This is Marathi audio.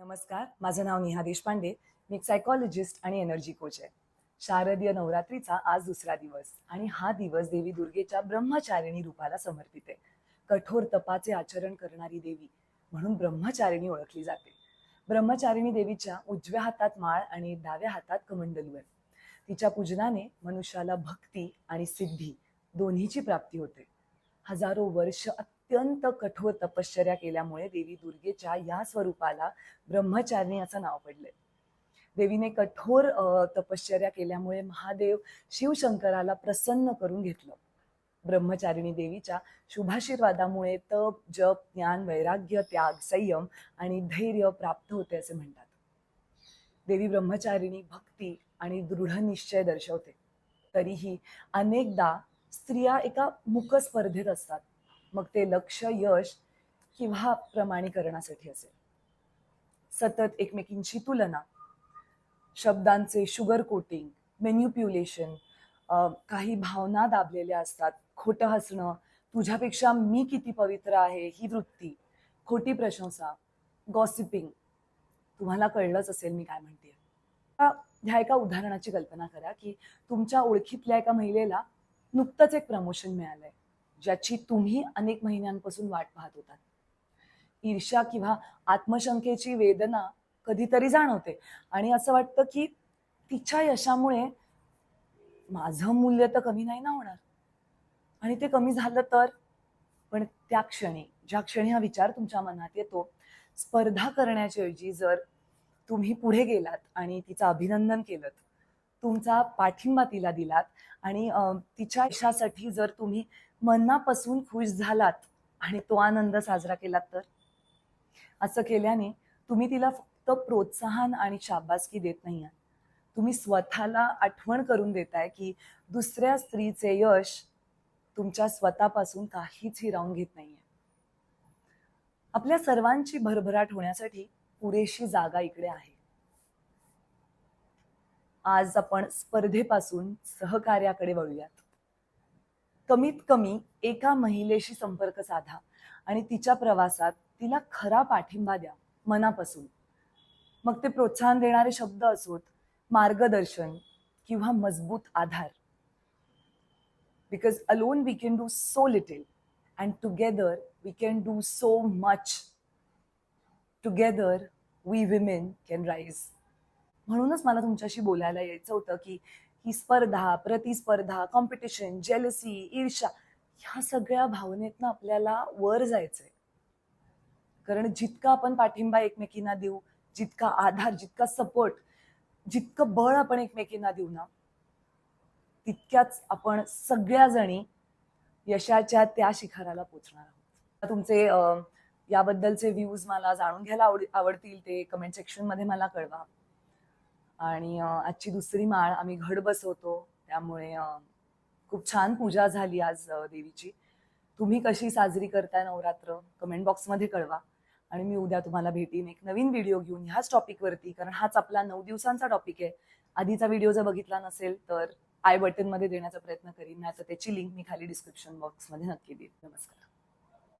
नमस्कार माझं नाव नेहा देशपांडे. मी एक सायकॉलॉजिस्ट आणि एनर्जी कोच आहे. शारदीय नवरात्रीचा आज दुसरा दिवस आणि हा दिवस देवी दुर्गेच्या ब्रह्मचारिणी रूपाला समर्पित आहे. कठोर तपाचे आचरण करणारी देवी म्हणून ब्रह्मचारिणी ओळखली जाते. ब्रह्मचारिणी देवीच्या उजव्या हातात माळ आणि डाव्या हातात कमंडलू आहे तिच्या पूजनाने मनुष्याला भक्ती आणि सिद्धी दोन्हीची प्राप्ती होते. हजारो वर्ष अत्यंत कठोर तपश्चर्या केल्यामुळे देवी दुर्गेच्या या स्वरूपाला ब्रह्मचारिणी असं नाव पडलंय. देवीने कठोर तपश्चर्या केल्यामुळे महादेव शिवशंकराला प्रसन्न करून घेतलं. ब्रह्मचारिणी देवीच्या शुभाशीर्वादामुळे तप जप ज्ञान वैराग्य त्याग संयम आणि धैर्य प्राप्त होते असे म्हणतात. देवी ब्रह्मचारिणी भक्ती आणि दृढ निश्चय दर्शवते. तरीही अनेकदा स्त्रिया एका मुक स्पर्धेत असतात. मग ते लक्ष यश किंवा प्रमाणीकरणासाठी असेल. सतत एकमेकींची तुलना शब्दांचे शुगर कोटिंग मेन्युप्युलेशन काही भावना दाबलेल्या असतात. खोटं हसणं तुझ्यापेक्षा मी किती पवित्र आहे ही वृत्ती खोटी प्रशंसा गॉसिपिंग तुम्हाला कळलंच असेल मी काय म्हणते ह्या एका उदाहरणाची कल्पना करा की तुमच्या ओळखीतल्या एका महिलेला नुकतंच एक प्रमोशन मिळालंय. ज्याची तुम्ही अनेक महिन्यांपासून वाट पाहत होतात. ईर्ष्या किंवा आत्मशंकेची वेदना कधीतरी जाणवते. आणि असं वाटतं की तिच्या यशामुळे माझं मूल्य तर कमी नाही ना होणार. आणि ते कमी झालं तर? पण त्या क्षणी ज्या क्षणी हा विचार तुमच्या मनात येतो स्पर्धा करण्याच्याऐवजी जर तुम्ही पुढे गेलात आणि तिचं अभिनंदन केलं तुमचा पाठिंबा तिला दिलात. आणि तिच्या यशासाठी जर तुम्ही मनापासून खुश झालात आणि तो आनंद साजरा केलात तर? असं केल्याने तुम्ही तिला फक्त प्रोत्साहन आणि शाबासकी देत नाही आहात तुम्ही स्वतःला आठवण करून देताय की दुसऱ्या स्त्रीचे यश तुमच्या स्वतःपासून काहीच हिरावून घेत नाहीये. आपल्या सर्वांची भरभराट होण्यासाठी पुरेशी जागा इकडे आहे. आज आपण स्पर्धेपासून सहकार्याकडे वळूयात. कमीत कमी एका महिलेशी संपर्क साधा आणि तिच्या प्रवासात तिला खरा पाठिंबा द्या मनापासून. मग ते प्रोत्साहन देणारे शब्द असोत मार्गदर्शन किंवा मजबूत आधार. Because alone we can do so little and together we can do so much together we women can rise म्हणूनच मला तुमच्याशी बोलायला यायचं होतं की ही स्पर्धा प्रतिस्पर्धा कॉम्पिटिशन जेलसी ईर्षा ह्या सगळ्या भावनेतनं आपल्याला वर जायचंय. कारण जितका आपण पाठिंबा एकमेकींना देऊ जितका आधार जितका सपोर्ट जितकं बळ आपण एकमेकींना देऊ ना तितक्याच आपण सगळ्या जणी यशाच्या त्या शिखराला पोचणार आहोत. तुमचे याबद्दलचे व्ह्यूज मला जाणून घ्यायला आवड आवडतील ते कमेंट सेक्शनमध्ये मला कळवा. आणि आजची दुसरी माळ आम्ही घड बसवतो. त्यामुळे खूप छान पूजा झाली आज देवीची. तुम्ही कशी साजरी करताय नवरात्र? कमेंट बॉक्समध्ये कळवा. आणि मी उद्या तुम्हाला भेटीन एक नवीन व्हिडिओ घेऊन ह्याच टॉपिकवरती कारण हाच आपला नऊ दिवसांचा टॉपिक आहे. आधीचा व्हिडिओ जर बघितला नसेल तर आय बटनमध्ये देण्याचा प्रयत्न करीन. नाही तर त्याची लिंक मी खाली डिस्क्रिप्शन बॉक्समध्ये नक्की देईन. नमस्कार.